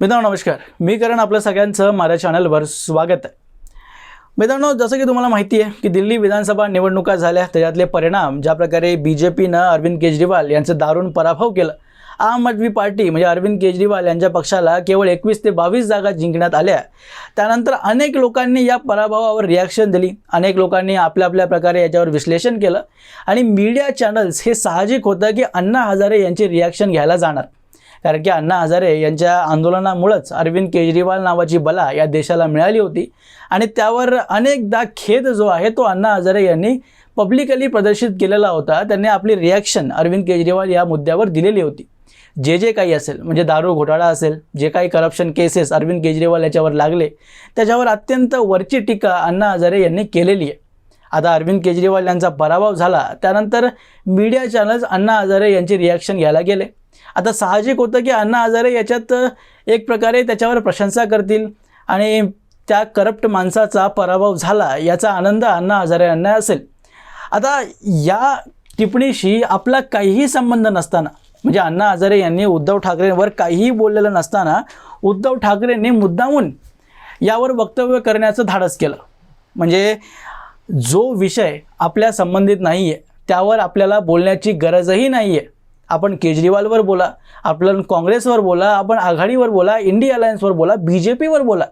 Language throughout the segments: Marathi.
मित्रांनो नमस्कार. मी करण आपलं सगळ्यांचं माझ्या चॅनलवर स्वागत आहे. मित्रांनो जसं की तुम्हाला माहिती आहे की दिल्ली विधानसभा निवडणुका झाल्या त्याच्यातले परिणाम ज्या प्रकारे बी जे पीनं अरविंद केजरीवाल यांचं दारुण पराभव केलं. आम आदमी पार्टी म्हणजे अरविंद केजरीवाल यांच्या पक्षाला केवळ एकवीस ते बावीस जागा जिंकण्यात आल्या. त्यानंतर अनेक लोकांनी या पराभवावर रिॲक्शन दिली. अनेक लोकांनी आपल्या आपल्या प्रकारे याच्यावर विश्लेषण केलं. आणि मीडिया चॅनल्स हे साहजिक होतं की अण्णा हजारे यांची रिॲक्शन घ्यायला जाणार. कारण की अण्णा हजारे यांच्या आंदोलनामुळंच अरविंद केजरीवाल नावाची बला या देशाला मिळाली होती. आणि त्यावर अनेकदा खेद जो आहे तो अण्णा हजारे यांनी पब्लिकली प्रदर्शित केलेला होता. त्यांनी आपली रिॲक्शन अरविंद केजरीवाल या मुद्द्यावर दिलेली होती. जे जे काही असेल म्हणजे दारू घोटाळा असेल जे काही करप्शन केसेस अरविंद केजरीवाल याच्यावर लागले त्याच्यावर अत्यंत वरची टीका अण्णा हजारे यांनी केलेली आहे. आता अरविंद केजरीवाल यांचा पराभव झाला त्यानंतर मीडिया चॅनल्स अण्णा हजारे यांची रिॲक्शन घ्यायला गेले. आता साहजिक होतं की अण्णा हजारे याच्यात एक प्रकारे त्याच्यावर प्रशंसा करतील आणि त्या करप्ट माणसाचा पराभव झाला याचा आनंद अण्णा हजारे यांना असेल. आता या टिप्पणीशी आपला काहीही संबंध नसताना म्हणजे अण्णा हजारे यांनी उद्धव ठाकरेंवर काहीही बोललेलं नसताना उद्धव ठाकरेंनी मुद्दामून यावर वक्तव्य करण्याचं धाडस केलं. म्हणजे जो विषय आपल्या संबंधित नाही आहे त्यावर आपल्याला बोलण्याची गरजही नाही आहे आपण केजरीवालवर बोला आपण काँग्रेसवर बोला आपण आघाडीवर बोला इंडिया अलायन्सवर बोला बी जे पीवर बोला.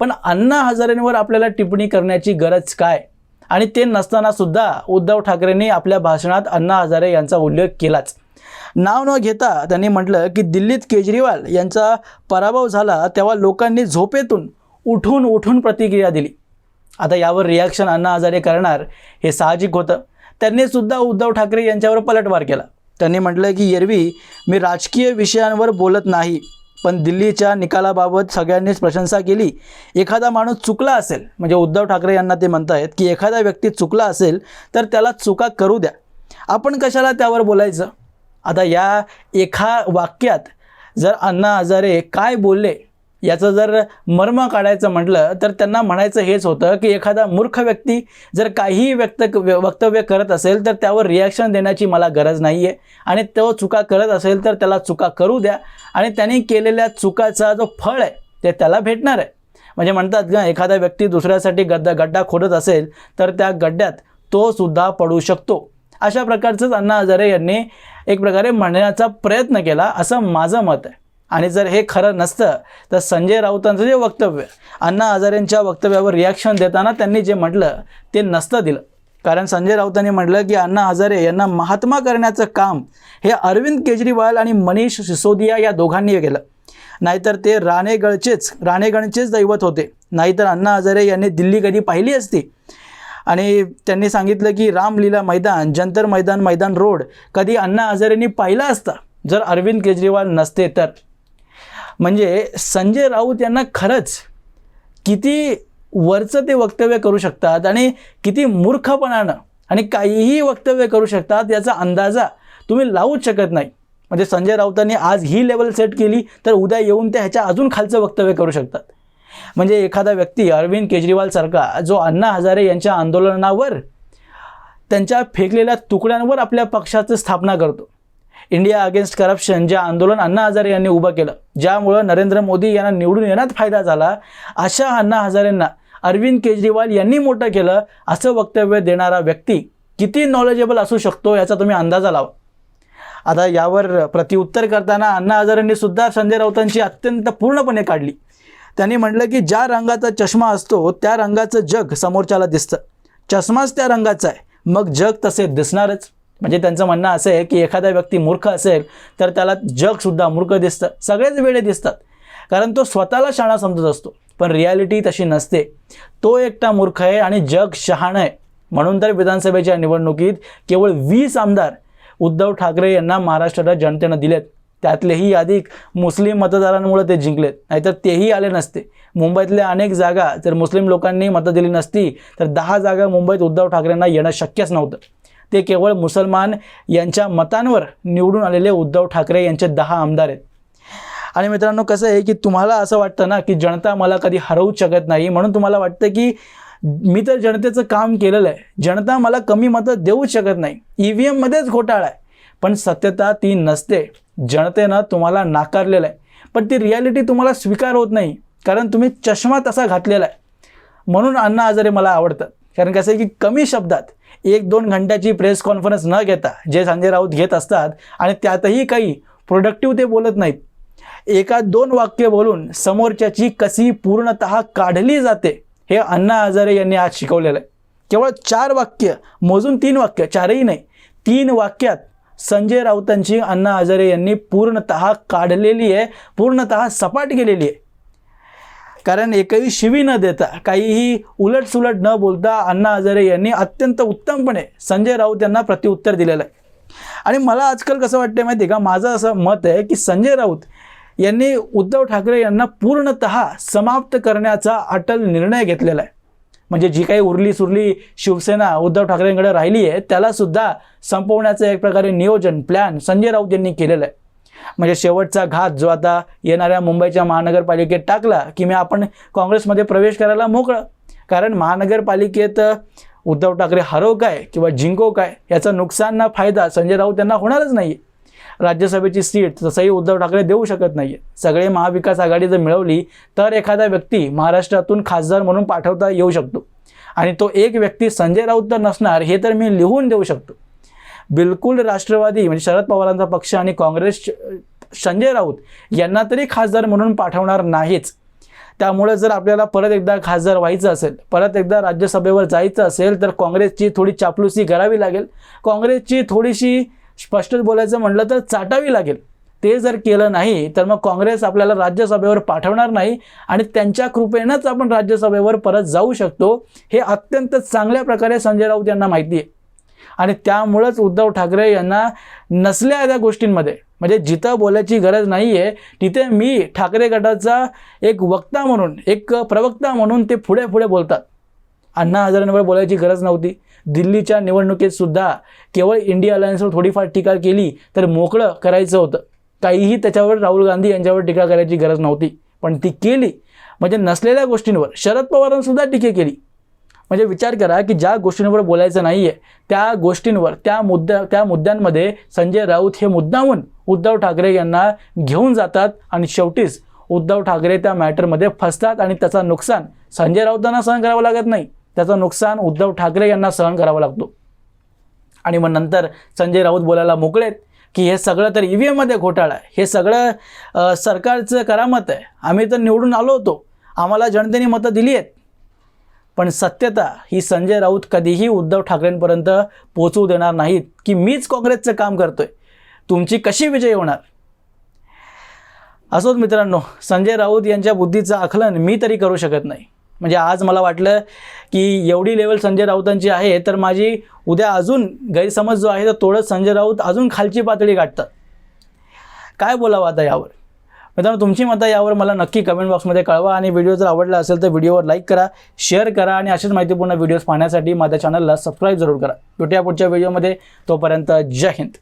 पण अण्णा हजारेंवर आपल्याला टिप्पणी करण्याची गरज काय? आणि ते नसतानासुद्धा उद्धव ठाकरेंनी आपल्या भाषणात अण्णा हजारे यांचा उल्लेख केलाच. नाव न घेता त्यांनी म्हटलं की दिल्लीत केजरीवाल यांचा पराभव झाला तेव्हा लोकांनी झोपेतून उठून उठून प्रतिक्रिया दिली. आता यावर रिॲक्शन अण्णा हजारे करणार हे साहजिक होतं. त्यांनीसुद्धा उद्धव ठाकरे यांच्यावर पलटवार केला. त्यांनी म्हटलं की एरवी मी राजकीय विषयांवर बोलत नाही पण दिल्लीच्या निकालाबाबत सगळ्यांनीच प्रशंसा केली. एखादा माणूस चुकला असेल म्हणजे उद्धव ठाकरे यांना ते म्हणत आहेत की एखादा व्यक्ती चुकला असेल तर त्याला चुका करू द्या. आपण कशाला त्यावर बोलायचं? आता या एका वाक्यात जर अण्णा हजारे काय बोलले याचं जर मर्म काढायचं म्हटलं तर त्यांना म्हणायचं हेच होतं की एखादा मूर्ख व्यक्ती जर काहीही व्यक्त वक्तव्य करत असेल तर त्यावर रिॲक्शन देण्याची मला गरज नाही आहे आणि तो चुका करत असेल तर त्याला चुका करू द्या. आणि त्यांनी केलेल्या चुकाचा जो फळ आहे ते त्याला भेटणार आहे. म्हणजे म्हणतात का एखादा व्यक्ती दुसऱ्यासाठी गड्डा गड्डा खोदत असेल तर त्या गड्ड्यात तो सुद्धा पडू शकतो. अशा प्रकारचंच अण्णा हजारे यांनी एक प्रकारे म्हणण्याचा प्रयत्न केला असं माझं मत आहे. आणि जर हे खरं नसतं तर संजय राऊतांचं जे वक्तव्य अण्णा हजारेंच्या वक्तव्यावर रिॲक्शन देताना त्यांनी जे म्हटलं ते नसतं दिलं. कारण संजय राऊतांनी म्हटलं की अण्णा हजारे यांना महात्मा करण्याचं काम हे अरविंद केजरीवाल आणि मनीष सिसोदिया या दोघांनी केलं. नाहीतर ते राणेगडचेच राणेगणचेच दैवत होते. नाहीतर अण्णा हजारे यांनी दिल्ली कधी पाहिली असती? आणि त्यांनी सांगितलं की रामलीला मैदान जंतर मैदान मैदान रोड कधी अण्णा हजारेंनी पाहिला असता? जर अरविंद केजरीवाल नसते तर? म्हणजे संजय राऊत यांना खरंच किती वरचं ते वक्तव्य करू शकतात आणि किती मूर्खपणानं आणि काहीही वक्तव्य करू शकतात याचा अंदाजा तुम्ही लावूच शकत नाही. म्हणजे संजय राऊतांनी आज ही लेवल सेट केली तर उद्या येऊन ते ह्याच्या अजून खालचं वक्तव्य करू शकतात. म्हणजे एखादा व्यक्ती अरविंद केजरीवालसारखा जो अण्णा हजारे यांच्या आंदोलनावर त्यांच्या फेकलेल्या तुकड्यांवर आपल्या पक्षाचं स्थापना करतो. इंडिया अगेन्स्ट करप्शन जे आंदोलन अण्णा हजारे यांनी उभं केलं ज्यामुळं नरेंद्र मोदी यांना निवडून येण्यात फायदा झाला अशा अण्णा हजारेंना अरविंद केजरीवाल यांनी मोठं केलं असं वक्तव्य देणारा व्यक्ती किती नॉलेजेबल असू शकतो याचा तुम्ही अंदाजा लावा. आता यावर प्रतिउत्तर करताना अण्णा हजारेंनी सुद्धा संजय राऊतांची अत्यंत पूर्णपणे काढली. त्यांनी म्हटलं की ज्या रंगाचा चष्मा असतो त्या रंगाचं जग समोरच्याला दिसतं. चष्माच त्या रंगाचा आहे. मग जग तसे दिसणारच. म्हणजे त्यांचं म्हणणं असं आहे की एखादा व्यक्ती मूर्ख असेल तर त्याला जगसुद्धा मूर्ख दिसतं. सगळेच वेळे दिसतात. कारण तो स्वतःला शाणा समजत असतो. पण रियालिटी तशी नसते. तो एकटा मूर्ख आहे आणि जग शहाणं आहे. म्हणून तर विधानसभेच्या निवडणुकीत केवळ वीस आमदार उद्धव ठाकरे यांना महाराष्ट्राच्या जनतेनं दिलेत. त्यातलेही अधिक मुस्लिम मतदारांमुळे ते जिंकलेत. नाहीतर तेही आले नसते. मुंबईतल्या अनेक जागा जर मुस्लिम लोकांनी मतं दिली नसती तर दहा जागा मुंबईत उद्धव ठाकरेंना येणं शक्यच नव्हतं. ते केवळ मुसलमान यांच्या मतांवर निवडून आलेले उद्धव ठाकरे यांचे दहा आमदार आहेत. आणि मित्रांनो कसं आहे की तुम्हाला असं वाटतं ना की जनता मला कधी हरवू शकत नाही म्हणून तुम्हाला वाटतं की मी तर जनतेचं काम केलेलं आहे. जनता मला कमी मतं देऊच शकत नाही. ई व्ही एममध्येच घोटाळा आहे. पण सत्यता ती नसते. जनतेनं तुम्हाला नाकारलेलं आहे. पण ती रियालिटी तुम्हाला स्वीकार होत नाही. कारण तुम्ही चष्मा तसा घातलेला आहे. म्हणून अण्णा हजारे मला आवडतात. कारण कसं आहे की कमी शब्दात एक दोन घंट्याची प्रेस कॉन्फरन्स न घेता जे संजय राऊत घेत असतात आणि त्यातही काही प्रोडक्टिव्ह ते बोलत नाहीत. एका दोन वाक्य बोलून समोरच्याची कशी पूर्णतः काढली जाते हे अण्णा हजारे यांनी आज शिकवलेलं आहे. केवळ चार वाक्य मोजून तीन वाक्य चारही नाही तीन वाक्यात संजय राऊतांची अण्णा हजारे यांनी पूर्णतः काढलेली आहे पूर्णतः सपाट केलेली आहे. कारण एकही शिवी न देता काहीही उलटसुलट न बोलता अण्णा हजारे यांनी अत्यंत उत्तमपणे संजय राऊत यांना प्रत्युत्तर दिलेलं आहे. आणि मला आजकाल कसं वाटतं माहिती आहे का? माझं असं मत आहे की संजय राऊत यांनी उद्धव ठाकरे यांना पूर्णतः समाप्त करण्याचा अटल निर्णय घेतलेला आहे. म्हणजे जी काही उरली सुरली शिवसेना उद्धव ठाकरेंकडे राहिली आहे त्यालासुद्धा संपवण्याचं एक प्रकारे नियोजन प्लॅन संजय राऊत यांनी केलेलं आहे. म्हणजे शेवटचा घात जो आता येणाऱ्या मुंबईच्या महानगरपालिकेत टाकला की मी आपण काँग्रेसमध्ये प्रवेश करायला मोकळं. कारण महानगरपालिकेत उद्धव ठाकरे हरव काय किंवा जिंको काय याचा नुकसान ना फायदा संजय राऊत यांना होणारच नाही राज्यसभेची सीट तसंही उद्धव ठाकरे देऊ शकत नाही सगळे महाविकास आघाडी जर मिळवली तर एखादा व्यक्ती महाराष्ट्रातून खासदार म्हणून पाठवता येऊ शकतो. आणि तो एक व्यक्ती संजय राऊत तर नसणार हे तर मी लिहून देऊ शकतो. बिलकुल राष्ट्रवादी म्हणजे शरद पवारांचा पक्ष आणि काँग्रेस संजय राऊत यांना तरी खासदार म्हणून पाठवणार नाहीच. त्यामुळे जर आपल्याला परत एकदा खासदार व्हायचं असेल परत एकदा राज्यसभेवर जायचं असेल तर काँग्रेसची थोडी चापलुसी करावी लागेल. काँग्रेसची थोडीशी स्पष्ट बोलायचं म्हटलं तर चाटावी लागेल. ते जर केलं नाही तर मग काँग्रेस आपल्याला राज्यसभेवर पाठवणार नाही आणि त्यांच्या कृपेनंच आपण राज्यसभेवर परत जाऊ शकतो. हे अत्यंत चांगल्या प्रकारे संजय राऊत यांना माहिती आहे. आणि त्यामुळंच उद्धव ठाकरे यांना नसल्या त्या गोष्टींमध्ये. म्हणजे जिथं बोलायची गरज नाही आहे तिथे मी ठाकरे गटाचा एक वक्ता म्हणून एक प्रवक्ता म्हणून ते पुढे पुढे बोलतात. अण्णा हजारांवर बोलायची गरज नव्हती. दिल्लीच्या निवडणुकीतसुद्धा केवळ इंडिया अलायन्सवर थोडीफार टीका केली तर मोकळं करायचं होतं. काहीही त्याच्यावर राहुल गांधी यांच्यावर टीका करायची गरज नव्हती. पण ती केली. म्हणजे नसलेल्या गोष्टींवर शरद पवारांसुद्धा टीके केली. म्हणजे विचार करा की ज्या गोष्टींवर बोलायचं नाही आहे त्या गोष्टींवर त्या मुद्द्या त्या मुद्द्यांमध्ये संजय राऊत हे मुद्दामून उद्धव ठाकरे यांना घेऊन जातात आणि शेवटीच उद्धव ठाकरे त्या मॅटरमध्ये फसतात आणि त्याचं नुकसान संजय राऊतांना सहन करावं लागत नाही. त्याचं नुकसान उद्धव ठाकरे यांना सहन करावा लागतो. आणि मग नंतर संजय राऊत बोलायला मोकळेत की हे सगळं तर ई व्ही एममध्ये घोटाळा आहे. हे सगळं सरकारचं करामत आहे. आम्ही तर निवडून आलो होतो. आम्हाला जनतेने मतं दिली आहेत. पण सत्यता ही संजय राऊत कधीही उद्धव ठाकरेंपर्यंत पोचवू देणार नाहीत की मीच काँग्रेसचं काम करतोय. तुमची कशी विजय होणार? असोच मित्रांनो संजय राऊत यांच्या बुद्धीचं आकलन मी तरी करू शकत नाही. म्हणजे आज मला वाटलं की एवढी लेवल संजय राऊतांची आहे तर माझी उद्या अजून गैरसमज जो आहे तो तोडत संजय राऊत अजून खालची पातळी गाठतात. काय बोलावं आता यावर? मित्रांनो तुमची मतं यावर मला नक्की कमेंट बॉक्समध्ये कळवा आणि व्हिडिओ जर आवडला असेल तर व्हिडिओवर लाईक करा शेअर करा आणि असेच माहितीपूर्ण व्हिडिओज पाहण्यासाठी माझ्या चॅनलला सबस्क्राईब जरूर करा. भेटूया पुढच्या व्हिडिओमध्ये तोपर्यंत जय हिंद.